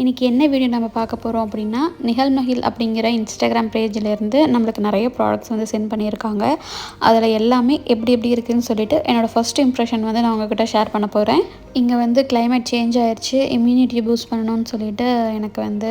இன்றைக்கி என்ன வீடியோ நம்ம பார்க்க போகிறோம் அப்படின்னா நிகழ் மகிழ் அப்படிங்கிற இன்ஸ்டாகிராம் பேஜிலேருந்து நம்மளுக்கு நிறைய ப்ராடக்ட்ஸ் வந்து சென்ட் பண்ணியிருக்காங்க. அதில் எல்லாமே எப்படி எப்படி இருக்குதுன்னு சொல்லிட்டு என்னோடய ஃபர்ஸ்ட் இம்ப்ரெஷன் வந்து நான் உங்ககிட்ட ஷேர் பண்ண போகிறேன் இங்கே வந்து கிளைமேட் சேஞ்ச் ஆயிடுச்சு இம்யூனிட்டி பூஸ்ட் பண்ணணும்னு சொல்லிட்டு எனக்கு வந்து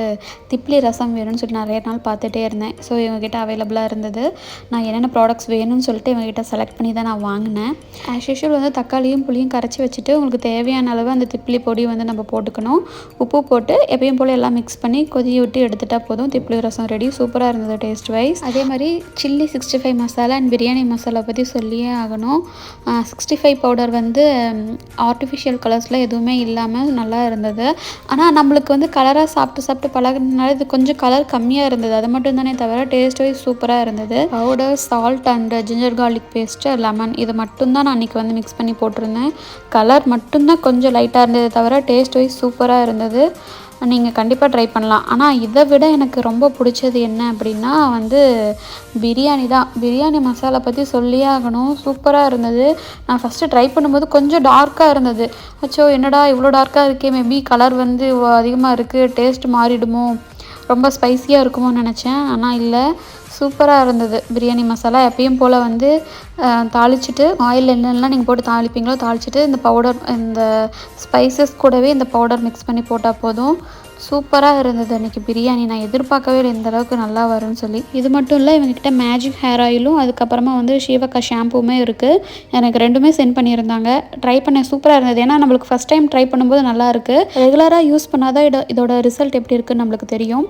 திப்ளி ரசம் வேணும்னு சொல்லிட்டு நிறைய நாள் பார்த்துட்டே இருந்தேன். ஸோ இவங்ககிட்ட அவைலபிளாக இருந்தது. நான் என்னென்ன ப்ராடக்ட்ஸ் வேணும்னு சொல்லிட்டு இவங்ககிட்ட செலக்ட் பண்ணி தான் நான் வாங்கினேன். ஆஸ் யூஷுவல் வந்து தக்காளியும் புளியும் கரைச்சி வச்சுட்டு உங்களுக்கு தேவையான அளவு அந்த திப்ளி பொடி வந்து நம்ம போட்டுக்கணும். உப்பு போட்டு எப்பயும் போல் எல்லாம் மிக்ஸ் பண்ணி கொதி விட்டு எடுத்துட்டா போதும். திப்ளி ரசம் ரெடி சூப்பராக இருந்தது டேஸ்ட் வைஸ் அதே மாதிரி chilli sixty five masala and biryani masala பற்றி சொல்லியே ஆகணும். சிக்ஸ்டி ஃபைவ் பவுடர் வந்து ஆர்டிஃபிஷியல் கலர்ஸில் எதுவுமே இல்லாமல் நல்லா இருந்தது. ஆனால் நம்மளுக்கு வந்து கலராக சாப்பிட்டு சாப்பிட்டு பழகினால இது கொஞ்சம் கலர் கம்மியாக இருந்தது. அது மட்டும் தானே தவிர டேஸ்ட் வைஸ் சூப்பராக இருந்தது. Powder salt and ginger garlic paste lemon இது மட்டும்தான் நான் அன்றைக்கி வந்து மிக்ஸ் பண்ணி போட்டிருந்தேன். கலர் மட்டும்தான் கொஞ்சம் லைட்டாக இருந்தது தவிர டேஸ்ட் வைஸ் சூப்பராக இருந்தது. நீங்கள் கண்டிப்பாக ட்ரை பண்ணலாம். ஆனால் இதை விட எனக்கு ரொம்ப பிடிச்சது என்ன அப்படின்னா வந்து பிரியாணி தான். பிரியாணி மசாலா பற்றி சொல்லியே ஆகணும். சூப்பராக இருந்தது. நான் ஃபஸ்ட்டு ட்ரை பண்ணும்போது கொஞ்சம் டார்க்காக இருந்தது. அச்சோ என்னடா இவ்வளோ டார்க்காக இருக்கே? மேபி கலர் வந்து அதிகமாக இருக்குது டேஸ்ட் மாறிடுமோ? ரொம்ப ஸ்பைஸியாக இருக்குமோ நினச்சேன். ஆனால் இல்லை. சூப்பராக இருந்தது. பிரியாணி மசாலா எப்பயும் போல் வந்து தாளிச்சிட்டு ஆயில் என்னென்னலாம் நீங்கள் போட்டு தாளிப்பீங்களோ தாளிச்சிட்டு இந்த பவுடர் இந்த ஸ்பைசஸ் கூடவே இந்த பவுடர் மிக்ஸ் பண்ணி போட்டால் போதும். சூப்பராக இருந்தது அன்றைக்கி பிரியாணி. நான் எதிர்பார்க்கவே இல்லை இந்த அளவுக்கு நல்லா வரும்னு சொல்லி. இது மட்டும் இல்லை இவங்ககிட்ட மேஜிக் ஹேர் ஆயிலும் அதுக்கப்புறமா வந்து ஷீவக்கா ஷாம்புமே இருக்குது எனக்கு ரெண்டுமே சென்ட் பண்ணியிருந்தாங்க. ட்ரை பண்ண சூப்பராக இருந்தது. ஏன்னா நம்மளுக்கு ஃபஸ்ட் டைம் ட்ரை பண்ணும்போது நல்லா இருக்குது ரெகுலராக யூஸ் பண்ணாதான் இட இதோட ரிசல்ட் எப்படி இருக்குன்னு நம்மளுக்கு தெரியும்.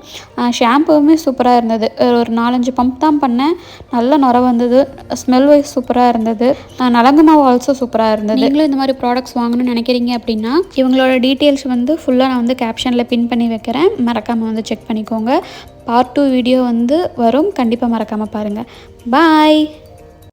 ஷாம்புவுமே சூப்பராக இருந்தது. ஒரு நாலஞ்சு பம்ப் தான் பண்ணேன். நல்ல நுர வந்தது. ஸ்மெல் வைஸ் சூப்பராக இருந்தது. நான் நலங்கு மாவு ஆல்சோ சூப்பராக இருந்தது. நீங்களும் இந்த மாதிரி ப்ராடக்ட்ஸ் வாங்கணும்னு நினைக்கிறீங்க அப்படின்னா இவங்களோட டீட்டெயில்ஸ் வந்து ஃபுல்லாக நான் வந்து கேப்ஷனில் பின் பண்ணி பண்ணி வைக்கிறேன். மறக்காமல் வந்து செக் பண்ணிக்கோங்க. பார்ட் டூ வீடியோ வந்து வரும். கண்டிப்பாக மறக்காமல் பாருங்கள் பாய்